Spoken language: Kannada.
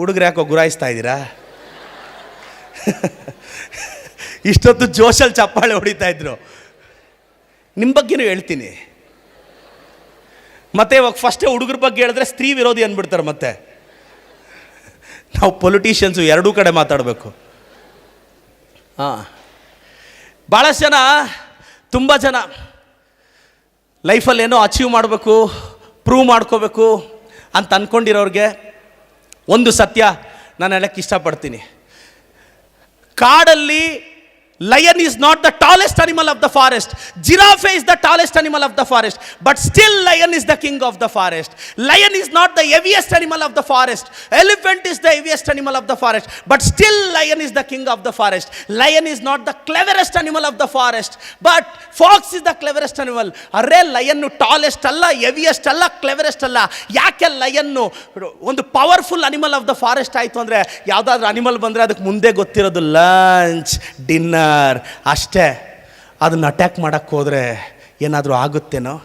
ಹುಡುಗರು ಯಾಕೋ ಗುರಾಯಿಸ್ತಾ ಇದ್ದೀರಾ? ಇಷ್ಟೊತ್ತು ಜೋಶಲ್ಲಿ ಚಪ್ಪಾಳೆ ಹೊಡಿತಾ ಇದ್ರು. ನಿಮ್ಮ ಬಗ್ಗೆನೂ ಹೇಳ್ತೀನಿ. ಮತ್ತೆ ಇವಾಗ ಫಸ್ಟೇ ಹುಡುಗರ ಬಗ್ಗೆ ಹೇಳಿದ್ರೆ ಸ್ತ್ರೀ ವಿರೋಧಿ ಅಂದ್ಬಿಡ್ತಾರೆ ಮತ್ತೆ. ನಾವು ಪೊಲಿಟೀಷಿಯನ್ಸು ಎರಡೂ ಕಡೆ ಮಾತಾಡಬೇಕು. ಹಾಂ. ಭಾಳಷ್ಟು ಜನ, ತುಂಬ ಜನ ಲೈಫಲ್ಲಿ ಏನೋ ಅಚೀವ್ ಮಾಡಬೇಕು ಪ್ರೂವ್ ಮಾಡ್ಕೋಬೇಕು ಅಂತ ಅಂದ್ಕೊಂಡಿರೋರಿಗೆ ಒಂದು ಸತ್ಯ ನಾನು ಹೇಳಕ್ಕೆ ಇಷ್ಟಪಡ್ತೀನಿ. ಕಾಡಲ್ಲಿ lion is not the tallest animal of the forest giraffe is the tallest animal of the forest but still lion is the king of the forest lion is not the heaviest animal of the forest elephant is the heaviest animal of the forest but still lion is the king of the forest lion is not the cleverest animal of the forest but fox is the cleverest animal array lion tallest ಅಲ್ಲ ಹೆವಿಯೆಸ್ಟ್ ಅಲ್ಲ ಕ್ಲೆವರೆಸ್ಟ್ ಅಲ್ಲ. ಯಾಕೆ ಲಯನ್ನು ಒಂದು powerful animal of the forest ಆಯಿತು ಅಂದರೆ, ಯಾವುದಾದ್ರೂ ಅನಿಮಲ್ ಬಂದರೆ ಅದಕ್ಕೆ ಮುಂದೆ ಗೊತ್ತಿರೋದು ಲಂಚ್ ಡಿನ್ನರ್ ಅಷ್ಟೇ. ಅದನ್ನು ಅಟ್ಯಾಕ್ ಮಾಡೋಕ್ಕೆ ಹೋದರೆ ಏನಾದರೂ ಆಗುತ್ತೇನೋ?